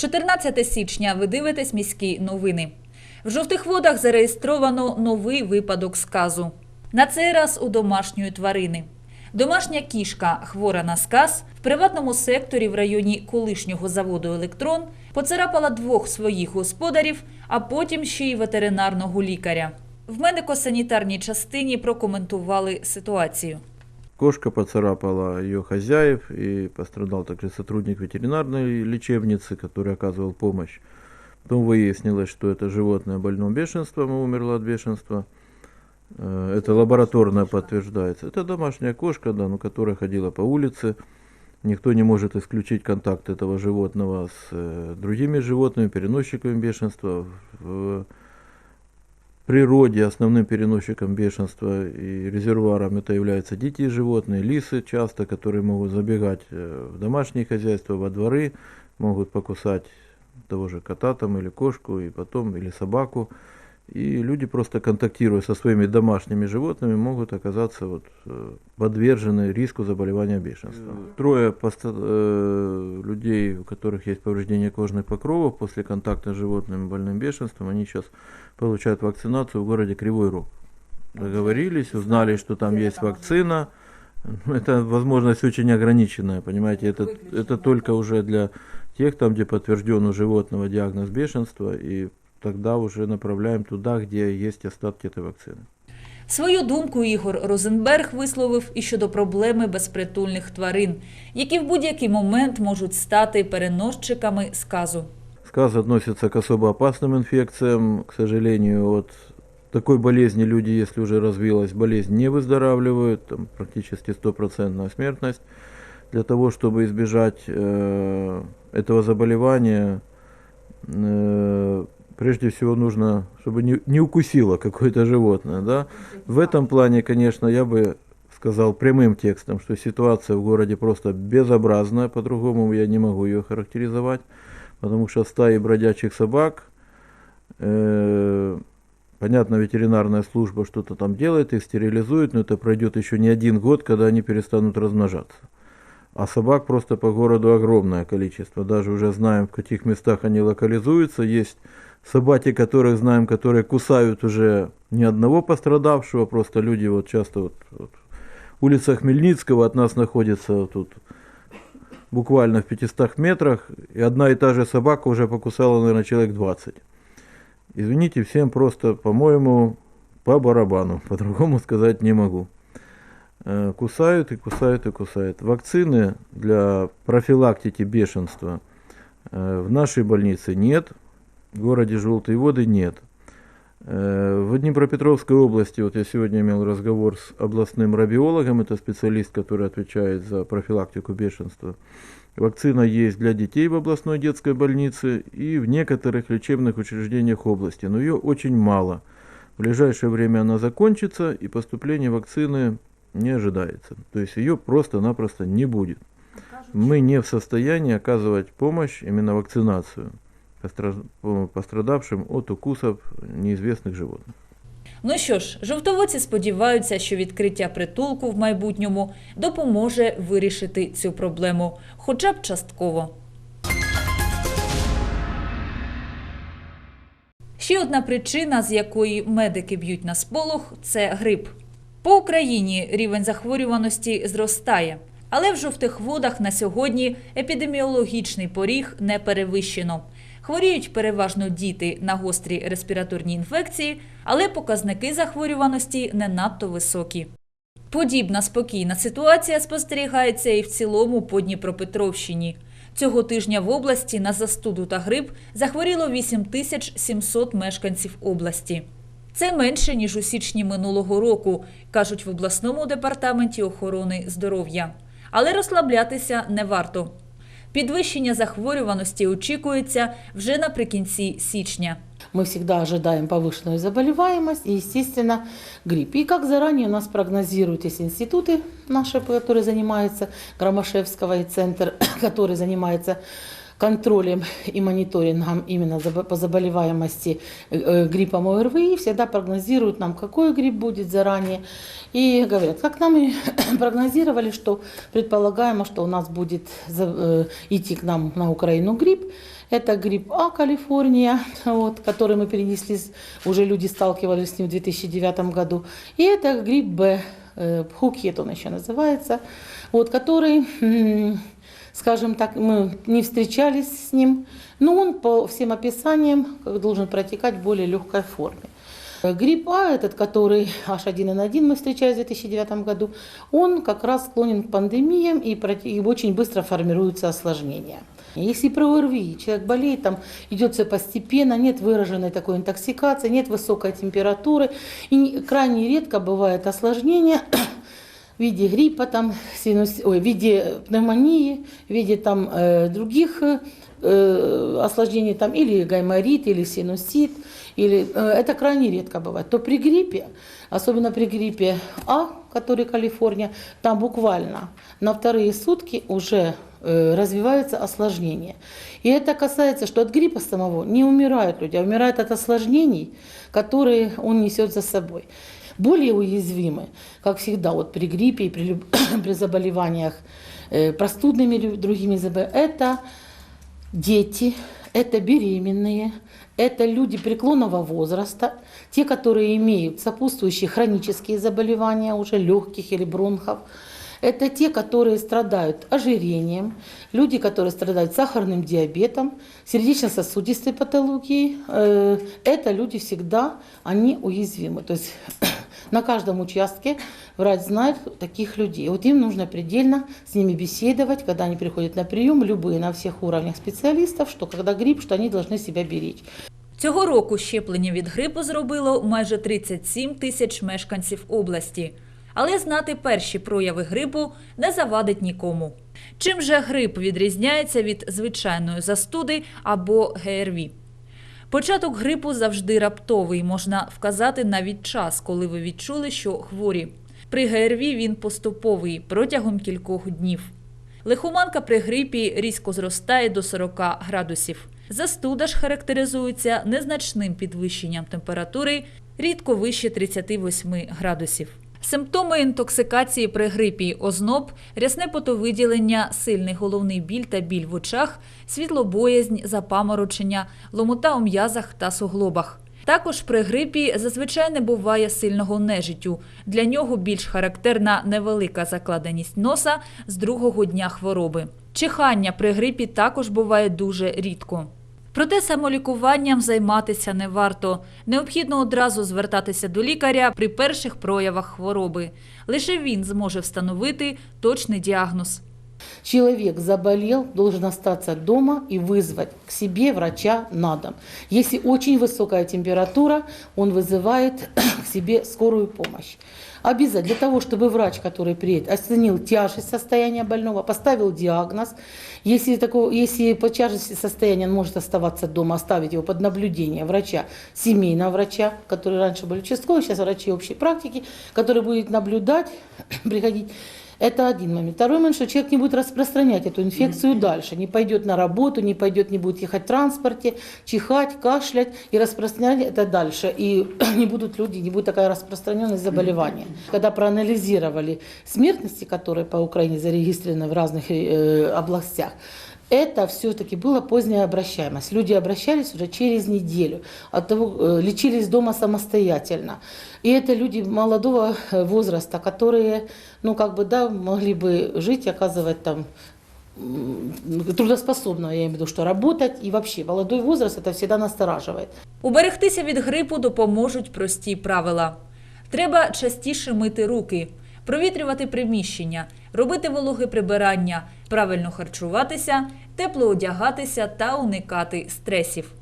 14 січня ви дивитесь міські новини. В жовтих водах зареєстровано новий випадок сказу. На цей раз у домашньої тварини. Домашня кішка, хвора на сказ, в приватному секторі в районі колишнього заводу Електрон поцарапала двох своїх господарів, а потім ще й ветеринарного лікаря. В медико-санітарній частині прокоментували ситуацію. Кошка поцарапала ее хозяев, и пострадал также сотрудник ветеринарной лечебницы, который оказывал помощь. Потом выяснилось, что это животное больно бешенством умерло от бешенства. Э, Это лабораторно подтверждается. Это домашняя кошка, да, ну, которая ходила по улице. Никто не может исключить контакт этого животного с э, другими животными, переносчиками бешенства. В природе основным переносчиком бешенства и резервуаром это являются дикие животные, лисы часто, которые могут забегать э, в домашние хозяйства, во дворы, могут покусать того же кота там или кошку, и потом или собаку. И люди просто контактируя со своими домашними животными могут оказаться вот, э, подвержены риску заболевания бешенством. Трое поста- э, людей, у которых есть повреждение кожных покровов после контакта с животным больным бешенством, они сейчас получают вакцинацию в городе Кривой Рог. Договорились, узнали, что там есть вакцина. Ну, Это возможность очень ограниченная, понимаете, это, это только уже для тех, там, где подтвержден у животного диагноз бешенства, и тогда уже направляем туда, где есть остатки этой вакцины. Свою думку Ігор Розенберг висловив і щодо проблеми безпритульних тварин, які в будь-який момент можуть стати переносчиками сказу. Сказ относится к особо опасным инфекциям. К сожалению, от такой болезни люди, если уже развилась болезнь, не выздоравливают. Там практически стопроцентная смертность. Для того, чтобы избежать э, этого заболевания, э, прежде всего нужно, чтобы не, не укусило какое-то животное. Да? В этом плане, конечно, я бы сказал прямым текстом, что ситуация в городе просто безобразная, по-другому я не могу ее характеризовать потому что стаи бродячих собак, э, понятно, ветеринарная служба что-то там делает, их стерилизует, но это пройдет еще не один год, когда они перестанут размножаться. А собак просто по городу огромное количество. Даже уже знаем, в каких местах они локализуются. Есть собаки, которых знаем, которые кусают уже ни одного пострадавшего. Просто люди вот часто вот, вот улица Хмельницкого от нас находится вот тут буквально в 500 метрах, и одна и та же собака уже покусала, наверное, человек 20. Извините, всем просто, по-моему, по барабану, по-другому сказать не могу. Э, Кусают и кусают и кусают. Вакцины для профилактики бешенства э, в нашей больнице нет, в городе Желтые воды нет. Э, В Днепропетровской области, вот я сегодня имел разговор с областным рабиологом, это специалист, который отвечает за профилактику бешенства. Вакцина есть для детей в областной детской больнице и в некоторых лечебных учреждениях области, но ее очень мало. В ближайшее время она закончится и поступление вакцины не ожидается. То есть ее просто-напросто не будет. Мы не в состоянии оказывать помощь, именно вакцинацию пострадавшим от укусов неизвестных животных. Ну що ж, жовтоводці сподіваються, що відкриття притулку в майбутньому допоможе вирішити цю проблему, хоча б частково. Ще одна причина, з якої медики б'ють на сполох, це грип. По Україні рівень захворюваності зростає, але в жовтих водах на сьогодні епідеміологічний поріг не перевищено. Хворіють переважно діти на гострі респіраторні інфекції, але показники захворюваності не надто високі. Подібна спокійна ситуація спостерігається і в цілому по Дніпропетровщині. Цього тижня в області на застуду та грип захворіло 8700 мешканців області. Це менше, ніж у січні минулого року, кажуть в обласному департаменті охорони здоров'я. Але розслаблятися не варто. Підвищення захворюваності очікується вже наприкінці січня. Мы всегда ожидаем повышенную заболеваемость и, естественно, грипп. И как заранее у нас прогнозируют есть институты наши, которые занимаются, Громашевского и центр, который занимается контролем и мониторингом именно по заболеваемости э, э, гриппом ОРВИ, всегда прогнозируют нам, какой грипп будет заранее. И говорят, как нам и прогнозировали, что предполагаемо, что у нас будет э, идти к нам на Украину грипп. Это грипп А Калифорния, вот, который мы перенесли, уже люди сталкивались с ним в 2009 году. И это грипп Б, Пхукет он еще называется, вот, который, скажем так, мы не встречались с ним, но он по всем описаниям должен протекать в более легкой форме. Грипп А, этот, который H1N1 мы встречали в 2009 году, он как раз склонен к пандемиям и, и очень быстро формируются осложнения. Если при ОРВИ человек болеет, там идет все постепенно, нет выраженной такой интоксикации, нет высокой температуры, и не- крайне редко бывает осложнение в виде гриппа, там, синус, ой, в виде пневмонии, в виде там, э, других э, осложнений, там, или гайморит, или синусит, или, э, это крайне редко бывает. То при гриппе, особенно при гриппе А, который Калифорния, там буквально на вторые сутки уже э, развиваются осложнения. И это касается, что от гриппа самого не умирают люди, а умирают от осложнений, которые он несет за собой. Более уязвимы, как всегда, вот при гриппе и при, при заболеваниях э, простудными другими заболеваниями, это дети, это беременные, это люди преклонного возраста, те, которые имеют сопутствующие хронические заболевания, уже легких или бронхов, это те, которые страдают ожирением, люди, которые страдают сахарным диабетом, сердечно-сосудистой патологией. Э, Это люди всегда, они уязвимы. То есть на каждом участке врач знает таких людей. Вот им нужно предельно с ними беседовать, когда они приходят на прием, любые на всех уровнях специалистов, что когда грипп, что они должны себя беречь. Цього року щеплення від грипу зробило майже 37 тисяч мешканців області. Але знати перші прояви грипу не завадить нікому. Чим же грип відрізняється від звичайної застуди або ГРВІ? Початок грипу завжди раптовий, можна вказати навіть час, коли ви відчули, що хворі. При ГРВІ він поступовий протягом кількох днів. Лихоманка при грипі різко зростає до 40 градусів. Застуда ж характеризується незначним підвищенням температури, рідко вище 38 градусів. Симптоми інтоксикації при грипі озноб, рясне потовиділення, сильний головний біль та біль в очах, світлобоязнь, запаморочення, ломота у м'язах та суглобах. Також при грипі зазвичай не буває сильного нежиттю. Для нього більш характерна невелика закладеність носа з другого дня хвороби. Чихання при грипі також буває дуже рідко. Проте самолікуванням займатися не варто. Необхідно одразу звертатися до лікаря при перших проявах хвороби. Лише він зможе встановити точний діагноз. Человек заболел, должен остаться дома и вызвать к себе врача на дом. Если очень высокая температура, он вызывает к себе скорую помощь. Обязательно для того, чтобы врач, который приедет, оценил тяжесть состояния больного, поставил диагноз. Если, такого, если по тяжести состояния он может оставаться дома, оставить его под наблюдение врача, семейного врача, который раньше был участковый, сейчас врачи общей практики, который будет наблюдать, приходить. Это один момент. Второй момент, что человек не будет распространять эту инфекцию дальше, не пойдет на работу, не пойдет, не будет ехать в транспорте, чихать, кашлять и распространять это дальше. И не будут люди, не будет такая распространенность заболевания. Когда проанализировали смертности, которые по Украине зарегистрированы в разных э, областях, это все-таки была поздняя обращаемость. Люди обращались уже через неделю, от того, э, лечились дома самостоятельно. И это люди молодого э, возраста, которые, ну, как бы, да, могли бы жить, оказывать там м, трудоспособно, я имею в виду, что работать. И вообще, молодой возраст это всегда настораживает. Уберегтися від грипу допоможуть прості правила. Треба частіше мити руки, провітрювати приміщення, робити вологе прибирання, правильно харчуватися, тепло одягатися та уникати стресів.